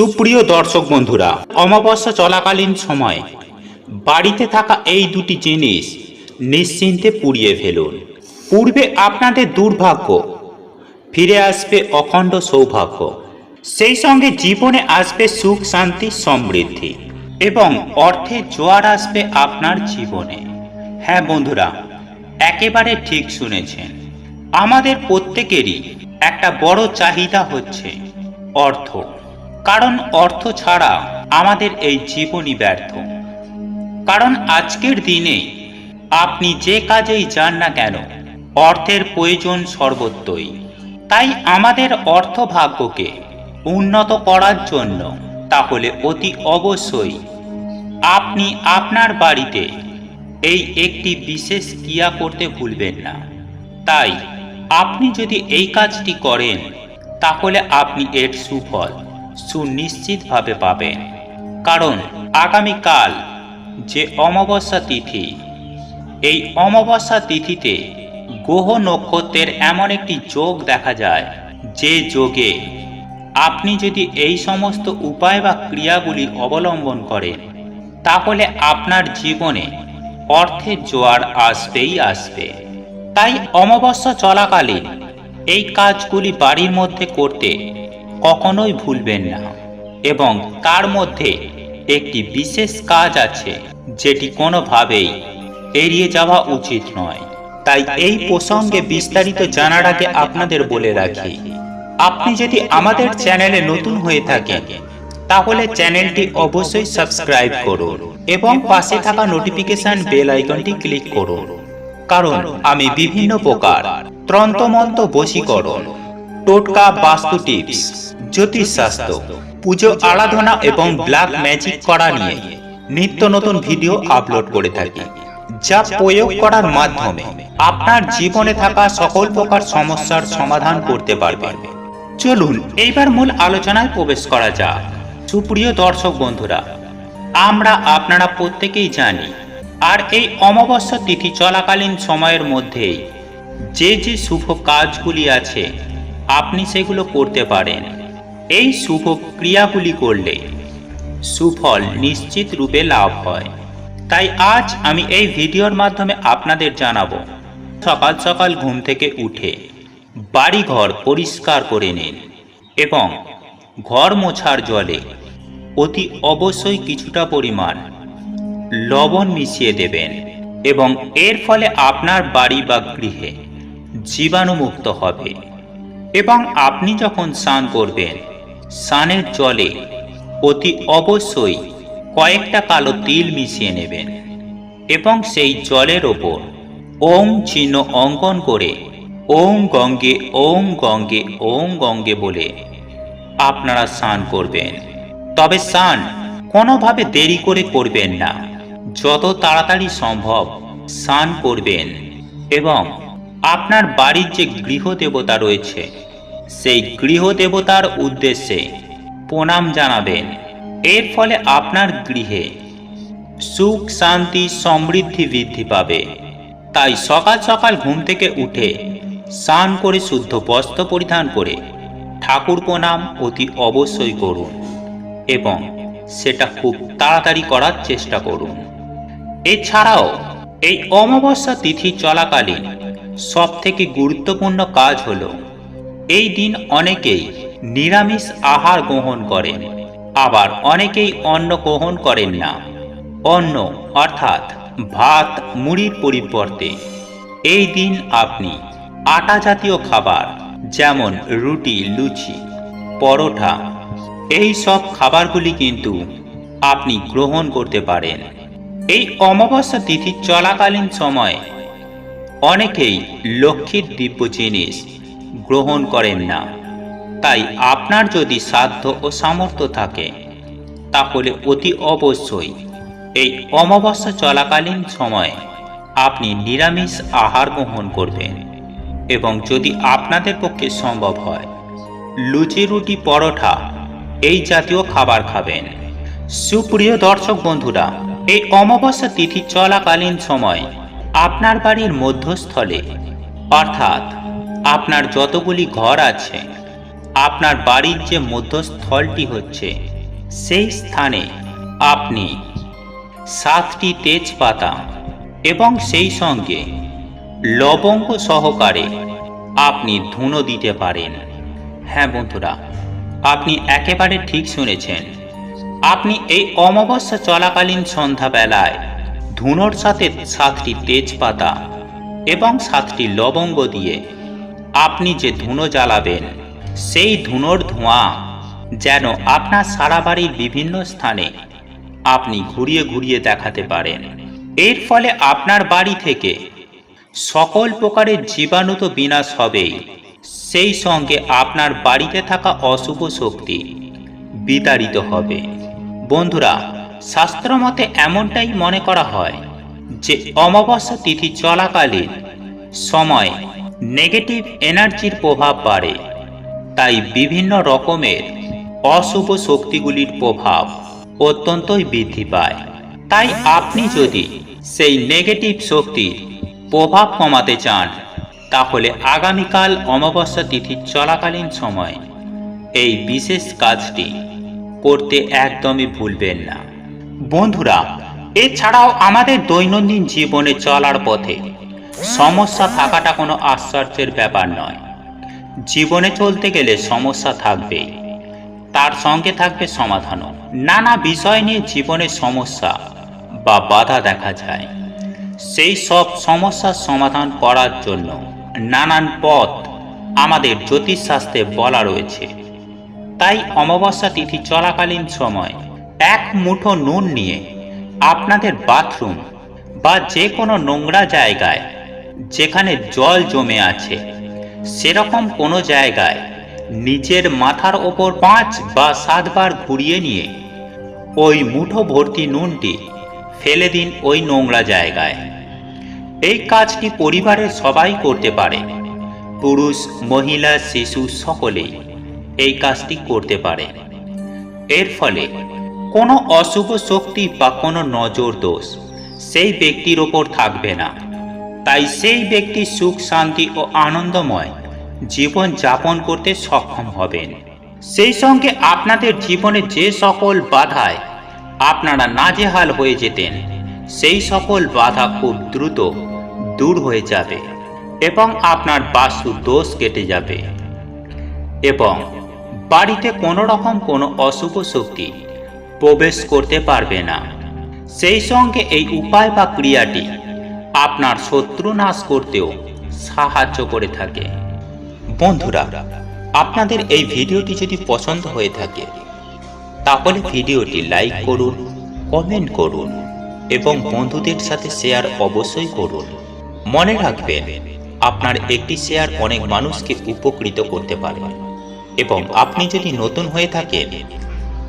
সুপ্রিয় দর্শক বন্ধুরা, অমাবস্যা চলাকালীন সময় বাড়িতে থাকা এই দুটি জিনিস নিশ্চিন্তে পুড়িয়ে ফেলুন। পূর্বে আপনাদের দুর্ভাগ্য, ফিরে আসবে অখণ্ড সৌভাগ্য। সেই সঙ্গে জীবনে আসবে সুখ, শান্তি, সমৃদ্ধি এবং অর্থে জোয়ার আসবে আপনার জীবনে। হ্যাঁ বন্ধুরা, একেবারে ঠিক শুনেছেন। আমাদের প্রত্যেকেরই একটা বড় চাহিদা হচ্ছে অর্থ। কারণ অর্থ ছাড়া আমাদের এই জীবনই ব্যর্থ। কারণ আজকের দিনে আপনি যে কাজেই যান না কেন, অর্থের প্রয়োজন সর্বত্রই। তাই আমাদের অর্থ ভাগ্যকে উন্নত করার জন্য তাহলে অতি অবশ্যই আপনি আপনার বাড়িতে এই একটি বিশেষ ক্রিয়া করতে ভুলবেন না। তাই আপনি যদি এই কাজটি করেন, তাহলে আপনি এর সুফল। সুনিশ্চিতভাবে পাবেন। কারণ আগামীকাল যে অমাবস্যা তিথি, এই অমাবস্যা তিথিতে গ্রহ নক্ষত্রের এমন একটি যোগ দেখা যায়, যে যোগে আপনি যদি এই সমস্ত উপায় বা ক্রিয়াগুলি অবলম্বন করেন, তাহলে আপনার জীবনে অর্থের জোয়ার আসবেই আসবে। তাই অমাবস্যা চলাকালীন এই কাজগুলি বাড়ির মধ্যে করতে কখনোই ভুলবেন না। এবং তার মধ্যে একটি বিশেষ কাজ আছে, যেটি কোনোভাবেই এড়িয়ে যাওয়া উচিত নয়। তাই এই প্রসঙ্গে বিস্তারিত জানার আগে আপনাদের বলে রাখি, আপনি যদি আমাদের চ্যানেলে নতুন হয়ে থাকেন, তাহলে চ্যানেলটি অবশ্যই সাবস্ক্রাইব করুন এবং পাশে থাকা নোটিফিকেশন বেল আইকনটি ক্লিক করুন। কারণ আমি বিভিন্ন প্রকার ত্রন্তমন্ত বশীকরণ টোটকা বাস্তু টিপস, জ্যোতিষশাস্ত্র, পুজো আরাধনা এবং ব্ল্যাক ম্যাজিক করা নিয়ে নিত্য নতুন ভিডিও আপলোড করে থাকি, যা প্রয়োগ করার মাধ্যমে আপনার জীবনে থাকা সকল প্রকার সমস্যার সমাধান করতে পারবেন চলুন, এইবার মূল আলোচনায় প্রবেশ করা যাক। সুপ্রিয় দর্শক বন্ধুরা, আমরা আপনারা প্রত্যেকেই জানি, আর এই অমাবস্যা তিথি চলাকালীন সময়ের মধ্যেই যে যে শুভ কাজগুলি আছে আপনি সেগুলো করতে পারেন। এই শুভ ক্রিয়াগুলি করলে সুফল নিশ্চিত রূপে লাভ হয়। তাই আজ আমি এই ভিডিওর মাধ্যমে আপনাদের জানাব, সকাল সকাল ঘুম থেকে উঠে বাড়িঘর পরিষ্কার করে নিন এবং ঘর মোছার জলে অতি অবশ্যই কিছুটা পরিমাণ লবণ মিশিয়ে দেবেন এবং এর ফলে আপনার বাড়ি বা গৃহে জীবাণুমুক্ত হবে। এবং আপনি যখন স্নান করবেন, স্নানের জলে অতি অবশ্যই কয়েকটা কালো তিল মিশিয়ে নেবেন এবং সেই জলের ওপর ওম চিহ্ন অঙ্কন করে ওম গঙ্গে ওম গঙ্গে ওম গঙ্গে বলে আপনারা স্নান করবেন। তবে স্নান কোনোভাবে দেরি করে করবেন না। যত তাড়াতাড়ি সম্ভব স্নান করবেন এবং আপনার বাড়ির যে গৃহদেবতা রয়েছে, সেই গৃহদেবতার উদ্দেশ্যে প্রণাম জানাবেন। এর ফলে আপনার গৃহে সুখ, শান্তি, সমৃদ্ধি বৃদ্ধি পাবে। তাই সকাল সকাল ঘুম থেকে উঠে স্নান করে শুদ্ধ বস্ত্র পরিধান করে ঠাকুর প্রণাম অতি অবশ্যই করুন এবং সেটা খুব তাড়াতাড়ি করার চেষ্টা করুন। এছাড়াও এই অমাবস্যা তিথি চলাকালীন সব থেকে গুরুত্বপূর্ণ কাজ হলো, এই দিন অনেকেই নিরামিষ আহার গ্রহণ করেন, আবার অনেকেই অন্ন গ্রহণ করেন না। অন্ন, অর্থাৎ ভাত, মুড়ির পরিবর্তে। এই দিন আপনি আটা জাতীয় খাবার, যেমন রুটি, লুচি, পরোটা, এই সব খাবারগুলি কিন্তু আপনি গ্রহণ করতে পারেন। এই অমাবস্যা তিথি চলাকালীন সময়ে অনেকেই লক্ষ্মীর দিব্য জিনিস গ্রহণ করেন না। তাই আপনার যদি সাধ্য ও সামর্থ্য থাকে, তাহলে অতি অবশ্যই এই অমাবস্যা চলাকালীন সময়ে আপনি নিরামিষ আহার গ্রহণ করবেন এবং যদি আপনাদের পক্ষে সম্ভব হয়, লুচি রুটি পরোঠা এই জাতীয় খাবার খাবেন। সুপ্রিয় দর্শক বন্ধুরা, এই অমাবস্যা তিথি চলাকালীন সময় আপনার বাড়ির মধ্যস্থলে। অর্থাৎ, আপনার যতগুলি ঘর আছে, আপনার বাড়ির যে মধ্যস্থলটি হচ্ছে, সেই স্থানে আপনি সাতটি তেজপাতা এবং সেই সঙ্গে লবঙ্গ সহকারে আপনি ধুনো দিতে পারেন। হ্যাঁ বন্ধুরা, আপনি একেবারে ঠিক শুনেছেন। আপনি এই অমাবস্যা চলাকালীন সন্ধ্যাবেলায় ধুনোর সাথে সাতটি তেজপাতা এবং সাতটি লবঙ্গ দিয়ে আপনি যে ধুনো জ্বালাবেন, সেই ধুনোর ধোঁয়া যেন আপনার সারা বাড়ির বিভিন্ন স্থানে আপনি ঘুরিয়ে ঘুরিয়ে দেখাতে পারেন। এর ফলে আপনার বাড়ি থেকে সকল প্রকারের জীবাণু তো বিনাশ হবেই। সেই সঙ্গে আপনার বাড়িতে থাকা অশুভ শক্তি বিতাড়িত হবে। বন্ধুরা শাস্ত্রমতে এমনটাই মনে করা হয় যে অমাবস্যা তিথি চলাকালীন সময় নেগেটিভ এনার্জির প্রভাব বাড়ে, তাই বিভিন্ন রকমের অশুভ শক্তিগুলির প্রভাব অত্যন্তই বৃদ্ধি পায়। তাই আপনি যদি সেই নেগেটিভ শক্তির প্রভাব কমাতে চান, তাহলে আগামীকাল অমাবস্যা তিথি চলাকালীন সময় এই বিশেষ কাজটি করতে একদমই ভুলবেন না। বন্ধুরা, এছাড়াও আমাদের দৈনন্দিন জীবনে চলার পথে সমস্যা থাকাটা কোনো আশ্চর্যের ব্যাপার নয়। জীবনে চলতে গেলে সমস্যা থাকবেই। তার সঙ্গে থাকবে সমাধানও। নানা বিষয় নিয়ে জীবনে সমস্যা বা বাধা দেখা যায়। সেই সব সমস্যার সমাধান করার জন্য নানান পথ আমাদের জ্যোতিষশাস্ত্রে বলা রয়েছে। তাই অমাবস্যা তিথি চলাকালীন সময় এক মুঠো নুন নিয়ে আপনাদের বাথরুম বা যে কোনো নোংরা জায়গায় যেখানে জল জমে আছে, সেরকম কোনো জায়গায় নিচের মাথার ওপর পাঁচ বা সাতবার ঘুরিয়ে নিয়ে ওই মুঠো ভর্তি নুনটি ফেলে দিন ওই নোংরা জায়গায়। এই কাজটি পরিবারের সবাই করতে পারে, পুরুষ, মহিলা, শিশু সকলেই এই কাজটি করতে পারে। এর ফলে কোনো অশুভ শক্তি বা কোনো নজর দোষ, সেই ব্যক্তির ওপর থাকবে না। তাই সেই ব্যক্তি সুখ, শান্তি ও আনন্দময় জীবন যাপন করতে সক্ষম হবেন। সেই সঙ্গে আপনাদের জীবনে যে সকল বাধায় আপনারা নাজেহাল হয়ে যেতেন, সেই সকল বাধা খুব দ্রুত দূর হয়ে যাবে এবং আপনার বাস্তু দোষ কেটে যাবে। এবং বাড়িতে কোনো রকম কোনো অশুভ শক্তি প্রবেশ করতে পারবে না। সেই সঙ্গে এই উপায় বা ক্রিয়াটি আপনার শত্রু নাশ করতেও সাহায্য করে থাকে। বন্ধুরা, আপনাদের এই ভিডিওটি যদি পছন্দ হয়ে থাকে, তাহলে ভিডিওটি লাইক করুন, কমেন্ট করুন এবং বন্ধুদের সাথে শেয়ার অবশ্যই করুন। মনে রাখবেন, আপনার একটি শেয়ার অনেক মানুষকে উপকৃত করতে পারে। এবং আপনি যদি নতুন হয়ে থাকেন